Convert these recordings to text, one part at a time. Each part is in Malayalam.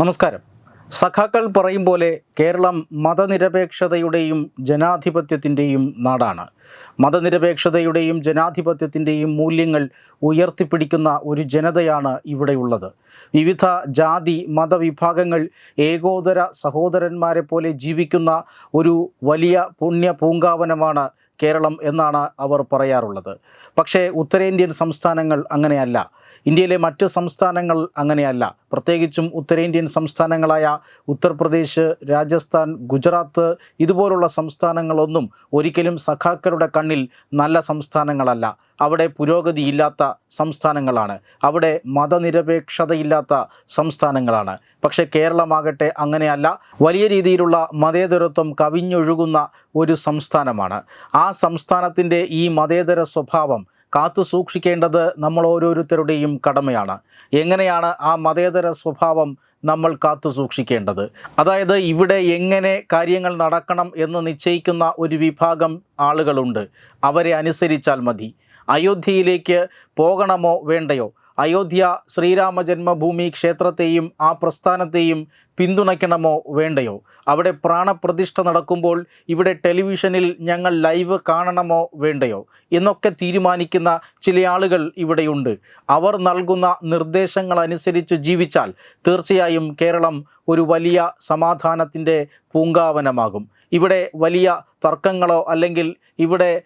നമസ്കാരം. സഖാക്കൾ പറയും പോലെ കേരളം മതനിരപേക്ഷതയുടെയും ജനാധിപത്യത്തിന്റെയും നാടാണ്. മതനിരപേക്ഷതയുടെയും ജനാധിപത്യത്തിന്റെയും മൂല്യങ്ങൾ ഉയർത്തിപ്പിടിക്കുന്ന ഒരു ജനതയാണ് ഇവിടെയുള്ളത്. വിവിധ ജാതി മതവിഭാഗങ്ങൾ ഏകോദര സഹോദരന്മാരെ പോലെ ജീവിക്കുന്ന ഒരു വലിയ പുണ്യ പൂങ്കാവനമാണ് കേരളം എന്നാണ് അവർ പറയാറുള്ളത്. പക്ഷേ ഉത്തരേന്ത്യൻ സംസ്ഥാനങ്ങൾ അങ്ങനെയല്ല. ഇന്ത്യയിലെ മറ്റ് സംസ്ഥാനങ്ങൾ അങ്ങനെയല്ല. പ്രത്യേകിച്ചും ഉത്തരേന്ത്യൻ സംസ്ഥാനങ്ങളായ ഉത്തർപ്രദേശ് രാജസ്ഥാൻ ഗുജറാത്ത് ഇതുപോലുള്ള സംസ്ഥാനങ്ങളൊന്നും ഒരിക്കലും സഖാക്കളുടെ കണ്ണിൽ നല്ല സംസ്ഥാനങ്ങളല്ല. അവിടെ പുരോഗതിയില്ലാത്ത സംസ്ഥാനങ്ങളാണ്. അവിടെ മതനിരപേക്ഷതയില്ലാത്ത സംസ്ഥാനങ്ങളാണ്. പക്ഷേ കേരളമാകട്ടെ അങ്ങനെയല്ല. വലിയ രീതിയിലുള്ള മതേതരത്വം കവിഞ്ഞൊഴുകുന്ന ഒരു സംസ്ഥാനമാണ്. ആ സംസ്ഥാനത്തിന്റെ ഈ മതേതര സ്വഭാവം കാത്തു സൂക്ഷിക്കേണ്ടത് നമ്മൾ ഓരോരുത്തരുടെയും കടമയാണ്. എങ്ങനെയാണ് ആ മതേതര സ്വഭാവം നമ്മൾ കാത്തു സൂക്ഷിക്കേണ്ടത്? അതായത് ഇവിടെ എങ്ങനെ കാര്യങ്ങൾ നടക്കണം എന്ന് നിശ്ചയിക്കുന്ന ഒരു വിഭാഗം ആളുകളുണ്ട്. അവരെ അനുസരിച്ചാൽ മതി. അയോധ്യയിലേക്ക് പോകണമോ വേണ്ടയോ? അയോധ്യ ശ്രീരാമ ജന്മഭൂമി ക്ഷേത്രത്തെയും ആ പ്രസ്ഥാനത്തെയും പിന്തുണയ്ക്കണമോ വേണ്ടയോ? അവിടെ പ്രാണപ്രതിഷ്ഠ നടക്കുമ്പോൾ ഇവിടെ ടെലിവിഷനിൽ ഞങ്ങൾ ലൈവ് കാണണമോ വേണ്ടയോ? എന്നൊക്കെ തീരുമാനിക്കുന്ന ചില ആളുകൾ ഇവിടെയുണ്ട്. അവർ നൽകുന്ന നിർദ്ദേശങ്ങൾ അനുസരിച്ച് ജീവിച്ചാൽ തീർച്ചയായും കേരളം ഒരു വലിയ സമാധാനത്തിന്റെ പൂങ്കാവനമാകും. ഇവിടെ വലിയ തർക്കങ്ങളോ അല്ലെങ്കിൽ ഇവിടെ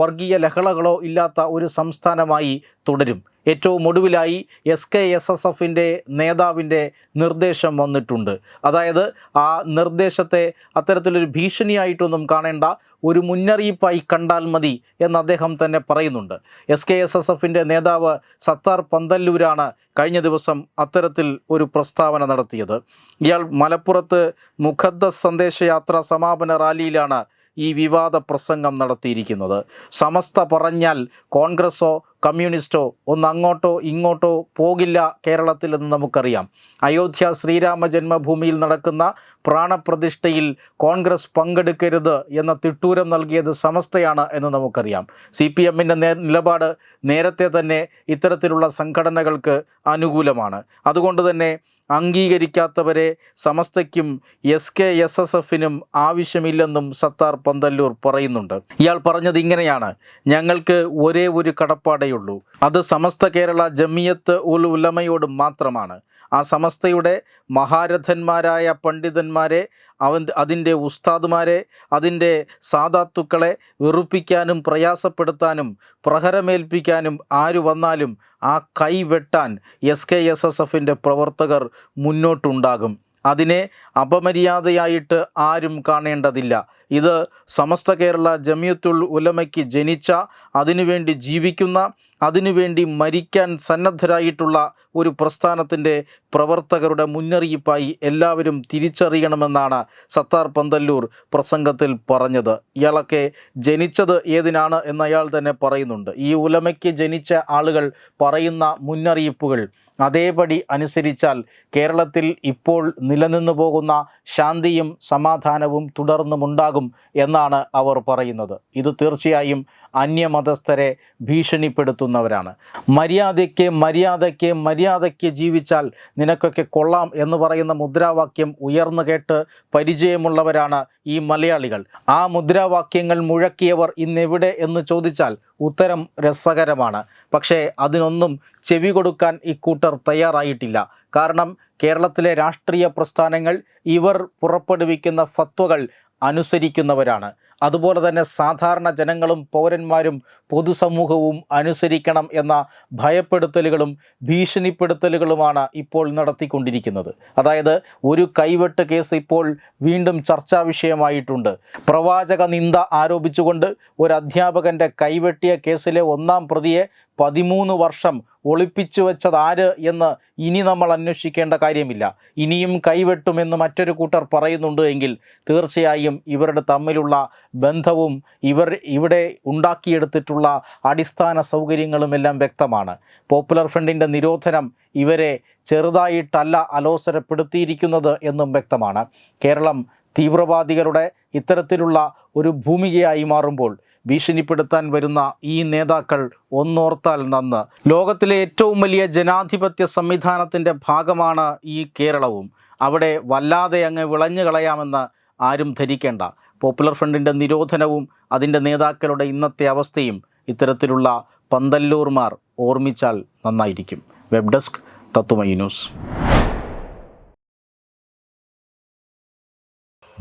വർഗീയ ലഹളകളോ ഇല്ലാത്ത ഒരു സംസ്ഥാനമായി തുടരും. ഏറ്റവും ഒടുവിലായി എസ് കെ എസ് എസ് എഫിന്റെ നേതാവിന്റെ നിർദ്ദേശം വന്നിട്ടുണ്ട്. അതായത് ആ നിർദ്ദേശത്തെ അത്തരത്തിലൊരു ഭീഷണിയായിട്ടൊന്നും കാണേണ്ട ഒരു മുന്നറിയിപ്പായി കണ്ടാൽ മതി എന്ന് അദ്ദേഹം തന്നെ പറയുന്നുണ്ട്. എസ് കെ എസ് എസ് എഫിന്റെ നേതാവ് സത്താർ പന്തല്ലൂരാണ് കഴിഞ്ഞ ദിവസം അത്തരത്തിൽ ഒരു പ്രസ്താവന നടത്തിയത്. ഇയാൾ മലപ്പുറത്ത് മുഖദ്ദ സന്ദേശയാത്ര സമാപന റാലിയിലാണ് ഈ വിവാദ പ്രസംഗം നടത്തിയിരിക്കുന്നത്. സമസ്ത പറഞ്ഞാൽ കോൺഗ്രസോ കമ്മ്യൂണിസ്റ്റോ ഒന്ന് അങ്ങോട്ടോ ഇങ്ങോട്ടോ പോകില്ല കേരളത്തിൽ എന്ന് നമുക്കറിയാം. അയോധ്യ ശ്രീരാമ ജന്മഭൂമിയിൽ നടക്കുന്ന പ്രാണപ്രതിഷ്ഠയിൽ കോൺഗ്രസ് പങ്കെടുക്കരുത് എന്ന തിട്ടൂരം നൽകിയത് സമസ്തയാണ് എന്ന് നമുക്കറിയാം. സി പി എമ്മിന്റെ നിലപാട് നേരത്തെ തന്നെ ഇത്തരത്തിലുള്ള സംഘടനകൾക്ക് അനുകൂലമാണ്. അതുകൊണ്ട് തന്നെ അംഗീകരിക്കാത്തവരെ സമസ്തയ്ക്കും എസ് കെ എസ് എസ് എഫിനും ആവശ്യമില്ലെന്നും സത്താർ പന്തല്ലൂർ പറയുന്നുണ്ട്. ഇയാൾ പറഞ്ഞത് ഇങ്ങനെയാണ്. ഞങ്ങൾക്ക് ഒരേ ഒരു കടപ്പാടേയുള്ളൂ അത് സമസ്ത കേരള ജമിയത്ത് ഉൽ ഉലമയോട് മാത്രമാണ്. ആ സമസ്തയുടെ മഹാരഥന്മാരായ പണ്ഡിതന്മാരെ അവൻ അതിന്റെ ഉസ്താദുമാരെ അതിന്റെ സാധാത്തുക്കളെ വെറുപ്പിക്കാനും പ്രയാസപ്പെടുത്താനും പ്രഹരമേൽപ്പിക്കാനും ആര് വന്നാലും ആ കൈ വെട്ടാൻ എസ് കെ എസ് എസ് എഫിന്റെ പ്രവർത്തകർ മുന്നോട്ടുണ്ടാകും. അതിനെ അപമര്യാദയായിട്ട് ആരും കാണേണ്ടതില്ല. ഇത് സമസ്ത കേരള ജമിയത്തുൽ ഉലമയ്ക്ക് ജനിച്ച അതിനുവേണ്ടി ജീവിക്കുന്ന അതിനുവേണ്ടി മരിക്കാൻ സന്നദ്ധരായിട്ടുള്ള ഒരു പ്രസ്ഥാനത്തിന്റെ പ്രവർത്തകരുടെ മുന്നറിയിപ്പായി എല്ലാവരും തിരിച്ചറിയണമെന്നാണ് സത്താർ പന്തല്ലൂർ പ്രസംഗത്തിൽ പറഞ്ഞത്. ഇയാളൊക്കെ ജനിച്ചത് ഏതിനാണ് എന്ന് അയാൾ തന്നെ പറയുന്നുണ്ട്. ഈ ഉലമയ്ക്ക് ജനിച്ച ആളുകൾ പറയുന്ന മുന്നറിയിപ്പുകൾ അതേപടി അനുസരിച്ചാൽ കേരളത്തിൽ ഇപ്പോൾ നിലനിന്നു പോകുന്ന ശാന്തിയും സമാധാനവും തുടർന്നുമുണ്ടാകും എന്നാണ് അവർ പറയുന്നത്. ഇത് തീർച്ചയായും അന്യമതസ്ഥരെ ഭീഷണിപ്പെടുത്തുന്നവരാണ്. മര്യാദയ്ക്ക് മര്യാദയ്ക്ക് മര്യാദയ്ക്ക് ജീവിച്ചാൽ നിനക്കൊക്കെ കൊള്ളാം എന്ന് പറയുന്ന മുദ്രാവാക്യം ഉയർന്നു കേട്ട് പരിചയമുള്ളവരാണ് ഈ മലയാളികൾ. ആ മുദ്രാവാക്യങ്ങൾ മുഴക്കിയവർ ഇന്നെവിടെ എന്ന് ചോദിച്ചാൽ ഉത്തരം രസകരമാണ്. പക്ഷേ അതിനൊന്നും ചെവി കൊടുക്കാൻ ഇക്കൂട്ടർ തയ്യാറായിട്ടില്ല. കാരണം കേരളത്തിലെ രാഷ്ട്രീയ പ്രസ്ഥാനങ്ങൾ ഇവർ പുറപ്പെടുവിക്കുന്ന ഫത്വകൾ അനുസരിക്കുന്നവരാണ്. അതുപോലെ തന്നെ സാധാരണ ജനങ്ങളും പൗരന്മാരും പൊതുസമൂഹവും അനുസരിക്കണം എന്ന ഭയപ്പെടുത്തലുകളും ഭീഷണിപ്പെടുത്തലുകളുമാണ് ഇപ്പോൾ നടത്തിക്കൊണ്ടിരിക്കുന്നത്. അതായത് ഒരു കൈവെട്ട് കേസ് ഇപ്പോൾ വീണ്ടും ചർച്ചാ വിഷയമായിട്ടുണ്ട്. പ്രവാചക നിന്ദ ആരോപിച്ചുകൊണ്ട് ഒരു അധ്യാപകന്റെ കൈവെട്ടിയ കേസിലെ ഒന്നാം പ്രതിയെ പതിമൂന്ന് വർഷം ഒളിപ്പിച്ചു വെച്ചതാര് എന്ന് ഇനി നമ്മൾ അന്വേഷിക്കേണ്ട കാര്യമില്ല. ഇനിയും കൈവെട്ടുമെന്ന് മറ്റൊരു കൂട്ടർ പറയുന്നുണ്ട് എങ്കിൽ തീർച്ചയായും ഇവരുടെ തമ്മിലുള്ള ബന്ധവും ഇവർ ഇവിടെ ഉണ്ടാക്കിയെടുത്തിട്ടുള്ള അടിസ്ഥാന സൗകര്യങ്ങളുമെല്ലാം വ്യക്തമാണ്. പോപ്പുലർ ഫ്രണ്ടിന്റെ നിരോധനം ഇവരെ ചെറുതായിട്ടല്ല അലോസരപ്പെടുത്തിയിരിക്കുന്നത് എന്നും വ്യക്തമാണ്. കേരളം തീവ്രവാദികളുടെ ഇത്തരത്തിലുള്ള ഒരു ഭൂമികയായി മാറുമ്പോൾ ഭീഷണിപ്പെടുത്താൻ വരുന്ന ഈ നേതാക്കൾ ഒന്നോർത്താൽ നന്ന്. ലോകത്തിലെ ഏറ്റവും വലിയ ജനാധിപത്യ സംവിധാനത്തിന്റെ ഭാഗമാണ് ഈ കേരളവും. അവിടെ വല്ലാതെ അങ്ങ് വിളഞ്ഞു കളയാമെന്ന് ആരും ധരിക്കേണ്ട. പോപ്പുലർ ഫ്രണ്ടിന്റെ നിരോധനവും അതിന്റെ നേതാക്കളുടെ ഇന്നത്തെ അവസ്ഥയും ഇത്തരത്തിലുള്ള പന്തല്ലൂർമാർ ഓർമ്മിച്ചാൽ നന്നായിരിക്കും. വെബ് ഡെസ്ക് തത്തുമൈ ന്യൂസ്.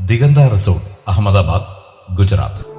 ദിഗന്ത റിസോർട്ട് അഹമ്മദാബാദ് ഗുജറാത്ത്.